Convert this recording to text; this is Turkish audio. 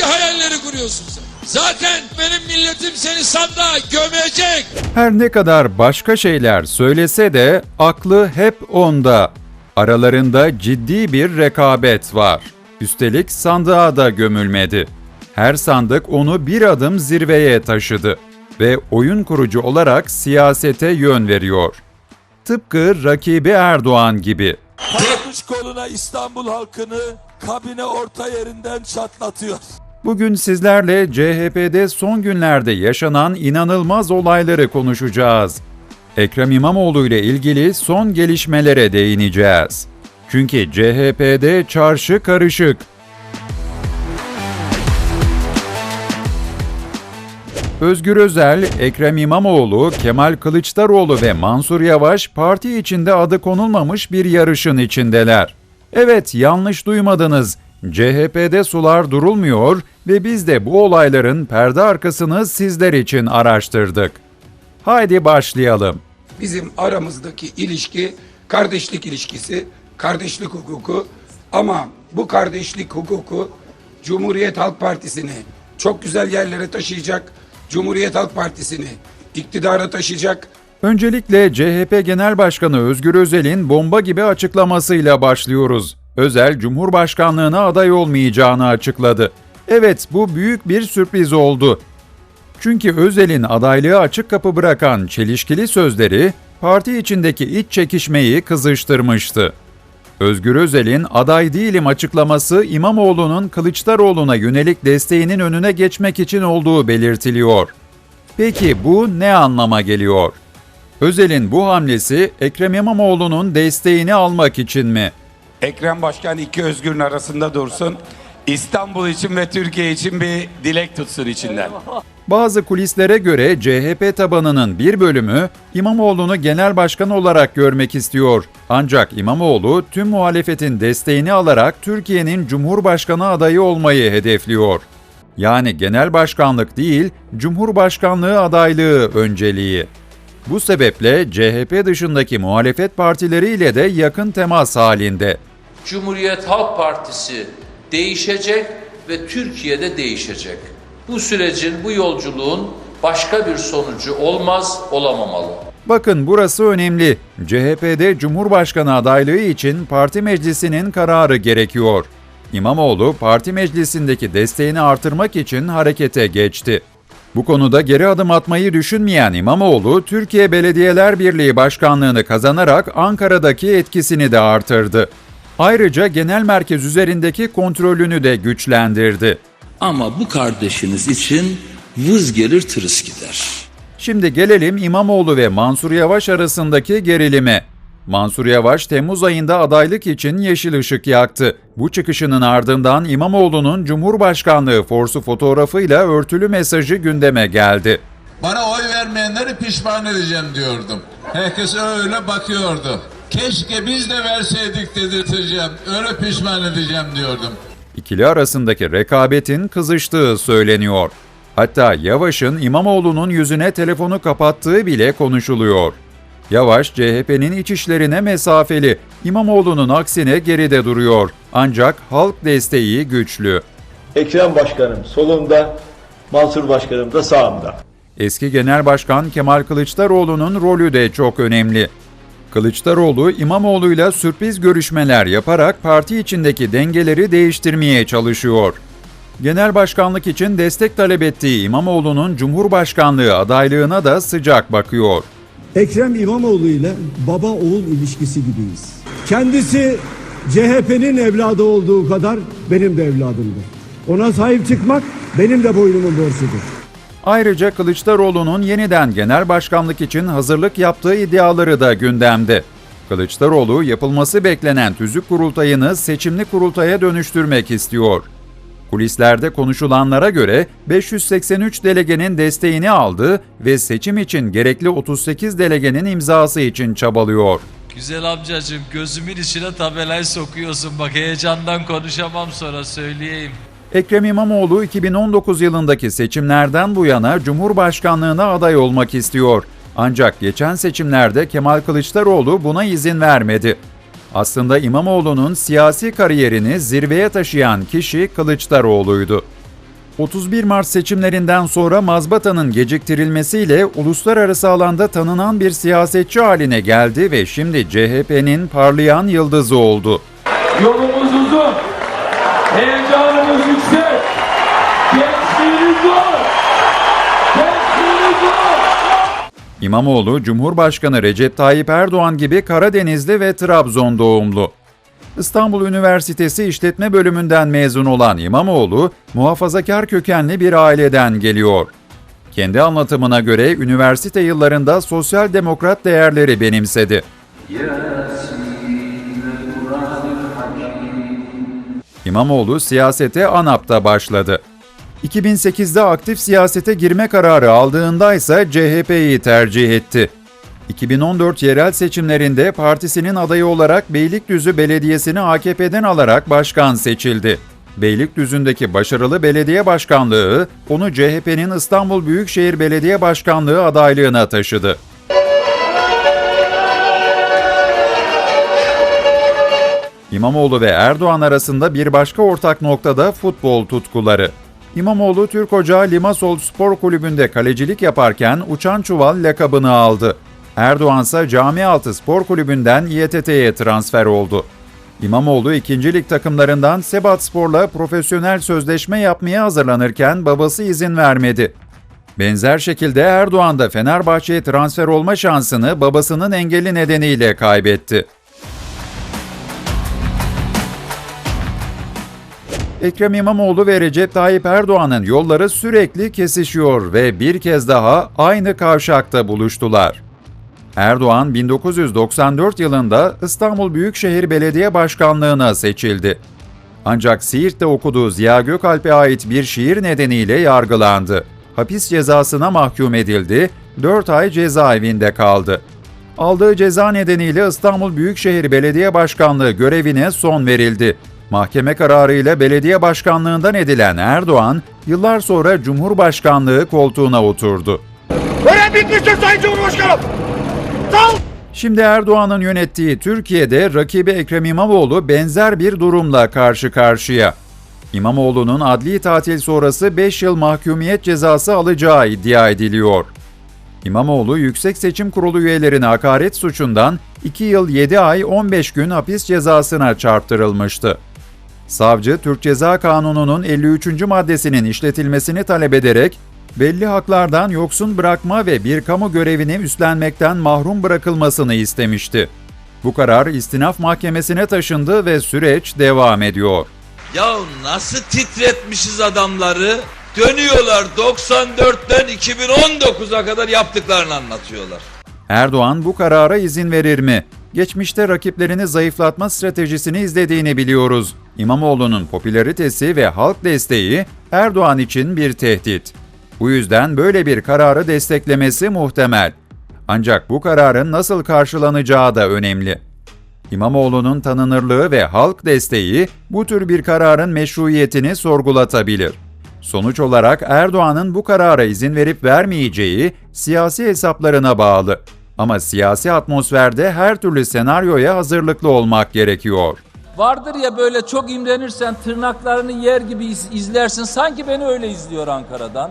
Hangi hayalleri kuruyorsun sen? Zaten benim milletim seni sandığa gömecek. Her ne kadar başka şeyler söylese de aklı hep onda. Aralarında ciddi bir rekabet var. Üstelik sandığa da gömülmedi. Her sandık onu bir adım zirveye taşıdı ve oyun kurucu olarak siyasete yön veriyor. Tıpkı rakibi Erdoğan gibi. Bırakmış koluna İstanbul halkını kabine orta yerinden çatlatıyor. Bugün sizlerle CHP'de son günlerde yaşanan inanılmaz olayları konuşacağız. Ekrem İmamoğlu ile ilgili son gelişmelere değineceğiz. Çünkü CHP'de çarşı karışık. Özgür Özel, Ekrem İmamoğlu, Kemal Kılıçdaroğlu ve Mansur Yavaş parti içinde adı konulmamış bir yarışın içindeler. Evet, yanlış duymadınız. CHP'de sular durulmuyor ve biz de bu olayların perde arkasını sizler için araştırdık. Haydi başlayalım. Bizim aramızdaki ilişki kardeşlik ilişkisi, kardeşlik hukuku ama bu kardeşlik hukuku Cumhuriyet Halk Partisi'ni çok güzel yerlere taşıyacak, Cumhuriyet Halk Partisi'ni iktidara taşıyacak, Öncelikle CHP Genel Başkanı Özgür Özel'in bomba gibi açıklamasıyla başlıyoruz. Özel, Cumhurbaşkanlığına aday olmayacağını açıkladı. Evet, bu büyük bir sürpriz oldu. Çünkü Özel'in adaylığı açık kapı bırakan çelişkili sözleri parti içindeki iç çekişmeyi kızıştırmıştı. Özgür Özel'in aday değilim açıklaması İmamoğlu'nun Kılıçdaroğlu'na yönelik desteğinin önüne geçmek için olduğu belirtiliyor. Peki bu ne anlama geliyor? Özel'in bu hamlesi Ekrem İmamoğlu'nun desteğini almak için mi? Ekrem Başkan iki özgürün arasında dursun. İstanbul için ve Türkiye için bir dilek tutsun içinden. Bazı kulislere göre CHP tabanının bir bölümü İmamoğlu'nu genel başkan olarak görmek istiyor. Ancak İmamoğlu tüm muhalefetin desteğini alarak Türkiye'nin Cumhurbaşkanı adayı olmayı hedefliyor. Yani genel başkanlık değil, Cumhurbaşkanlığı adaylığı önceliği. Bu sebeple CHP dışındaki muhalefet partileriyle de yakın temas halinde. Cumhuriyet Halk Partisi değişecek ve Türkiye'de değişecek. Bu sürecin, bu yolculuğun başka bir sonucu olmaz, olamamalı. Bakın burası önemli. CHP'de Cumhurbaşkanı adaylığı için parti meclisinin kararı gerekiyor. İmamoğlu parti meclisindeki desteğini artırmak için harekete geçti. Bu konuda geri adım atmayı düşünmeyen İmamoğlu, Türkiye Belediyeler Birliği Başkanlığını kazanarak Ankara'daki etkisini de artırdı. Ayrıca genel merkez üzerindeki kontrolünü de güçlendirdi. Ama bu kardeşiniz için vız gelir tırıs gider. Şimdi gelelim İmamoğlu ve Mansur Yavaş arasındaki gerilime. Mansur Yavaş Temmuz ayında adaylık için yeşil ışık yaktı. Bu çıkışının ardından İmamoğlu'nun Cumhurbaşkanlığı forsu fotoğrafıyla örtülü mesajı gündeme geldi. Bana oy vermeyenleri pişman edeceğim diyordum. Herkes öyle bakıyordu. Keşke biz de verseydik dedirteceğim. Öyle pişman edeceğim diyordum. İkili arasındaki rekabetin kızıştığı söyleniyor. Hatta Yavaş'ın İmamoğlu'nun yüzüne telefonu kapattığı bile konuşuluyor. Yavaş, CHP'nin iç işlerine mesafeli, İmamoğlu'nun aksine geride duruyor. Ancak halk desteği güçlü. Ekrem Başkanım solumda, Mansur Başkanım da sağımda. Eski Genel Başkan Kemal Kılıçdaroğlu'nun rolü de çok önemli. Kılıçdaroğlu, İmamoğlu'yla sürpriz görüşmeler yaparak parti içindeki dengeleri değiştirmeye çalışıyor. Genel başkanlık için destek talep ettiği İmamoğlu'nun Cumhurbaşkanlığı adaylığına da sıcak bakıyor. Ekrem İmamoğlu ile baba oğul ilişkisi gibiyiz. Kendisi CHP'nin evladı olduğu kadar benim de evladımdır. Ona sahip çıkmak benim de boynumun borcudur. Ayrıca Kılıçdaroğlu'nun yeniden genel başkanlık için hazırlık yaptığı iddiaları da gündemde. Kılıçdaroğlu yapılması beklenen tüzük kurultayını seçimli kurultaya dönüştürmek istiyor. Kulislerde konuşulanlara göre 583 delegenin desteğini aldı ve seçim için gerekli 38 delegenin imzası için çabalıyor. Güzel amcacığım gözümün içine tabelayı sokuyorsun bak heyecandan konuşamam sonra söyleyeyim. Ekrem İmamoğlu 2019 yılındaki seçimlerden bu yana Cumhurbaşkanlığına aday olmak istiyor. Ancak geçen seçimlerde Kemal Kılıçdaroğlu buna izin vermedi. Aslında İmamoğlu'nun siyasi kariyerini zirveye taşıyan kişi Kılıçdaroğlu'ydu. 31 Mart seçimlerinden sonra mazbatanın geciktirilmesiyle uluslararası alanda tanınan bir siyasetçi haline geldi ve şimdi CHP'nin parlayan yıldızı oldu. Yolumuz uzun. İmamoğlu, Cumhurbaşkanı Recep Tayyip Erdoğan gibi Karadenizli ve Trabzon doğumlu. İstanbul Üniversitesi İşletme Bölümünden mezun olan İmamoğlu, muhafazakar kökenli bir aileden geliyor. Kendi anlatımına göre üniversite yıllarında sosyal demokrat değerleri benimsedi. İmamoğlu siyasete ANAP'ta başladı. 2008'de aktif siyasete girme kararı aldığında ise CHP'yi tercih etti. 2014 yerel seçimlerinde partisinin adayı olarak Beylikdüzü Belediyesi'ni AKP'den alarak başkan seçildi. Beylikdüzü'ndeki başarılı belediye başkanlığı onu CHP'nin İstanbul Büyükşehir Belediye Başkanlığı adaylığına taşıdı. İmamoğlu ve Erdoğan arasında bir başka ortak noktada futbol tutkuları. İmamoğlu Türk Ocağı Limassol Spor Kulübü'nde kalecilik yaparken uçan çuval lakabını aldı. Erdoğan ise Camialtı Spor Kulübü'nden İETT'ye transfer oldu. İmamoğlu ikinci lig takımlarından Sebat Spor'la profesyonel sözleşme yapmaya hazırlanırken babası izin vermedi. Benzer şekilde Erdoğan da Fenerbahçe'ye transfer olma şansını babasının engeli nedeniyle kaybetti. Ekrem İmamoğlu ve Recep Tayyip Erdoğan'ın yolları sürekli kesişiyor ve bir kez daha aynı kavşakta buluştular. Erdoğan 1994 yılında İstanbul Büyükşehir Belediye Başkanlığı'na seçildi. Ancak Siirt'te okuduğu Ziya Gökalp'e ait bir şiir nedeniyle yargılandı. Hapis cezasına mahkum edildi, 4 ay cezaevinde kaldı. Aldığı ceza nedeniyle İstanbul Büyükşehir Belediye Başkanlığı görevine son verildi. Mahkeme kararıyla belediye başkanlığından edilen Erdoğan, yıllar sonra Cumhurbaşkanlığı koltuğuna oturdu. Görev bitmiştir Sayın Cumhurbaşkanım. Şimdi Erdoğan'ın yönettiği Türkiye'de rakibi Ekrem İmamoğlu benzer bir durumla karşı karşıya. İmamoğlu'nun adli tatil sonrası 5 yıl mahkumiyet cezası alacağı iddia ediliyor. İmamoğlu Yüksek Seçim Kurulu üyelerine hakaret suçundan 2 yıl 7 ay 15 gün hapis cezasına çarptırılmıştı. Savcı, Türk Ceza Kanunu'nun 53. maddesinin işletilmesini talep ederek belli haklardan yoksun bırakma ve bir kamu görevini üstlenmekten mahrum bırakılmasını istemişti. Bu karar istinaf mahkemesine taşındı ve süreç devam ediyor. Ya nasıl titretmişiz adamları? Dönüyorlar 94'ten 2019'a kadar yaptıklarını anlatıyorlar. Erdoğan bu karara izin verir mi? Geçmişte rakiplerini zayıflatma stratejisini izlediğini biliyoruz. İmamoğlu'nun popülaritesi ve halk desteği Erdoğan için bir tehdit. Bu yüzden böyle bir kararı desteklemesi muhtemel. Ancak bu kararın nasıl karşılanacağı da önemli. İmamoğlu'nun tanınırlığı ve halk desteği bu tür bir kararın meşruiyetini sorgulatabilir. Sonuç olarak Erdoğan'ın bu karara izin verip vermeyeceği siyasi hesaplarına bağlı. Ama siyasi atmosferde her türlü senaryoya hazırlıklı olmak gerekiyor. Vardır ya böyle çok imrenirsen tırnaklarını yer gibi iz- izlersin. Sanki beni öyle izliyor Ankara'dan.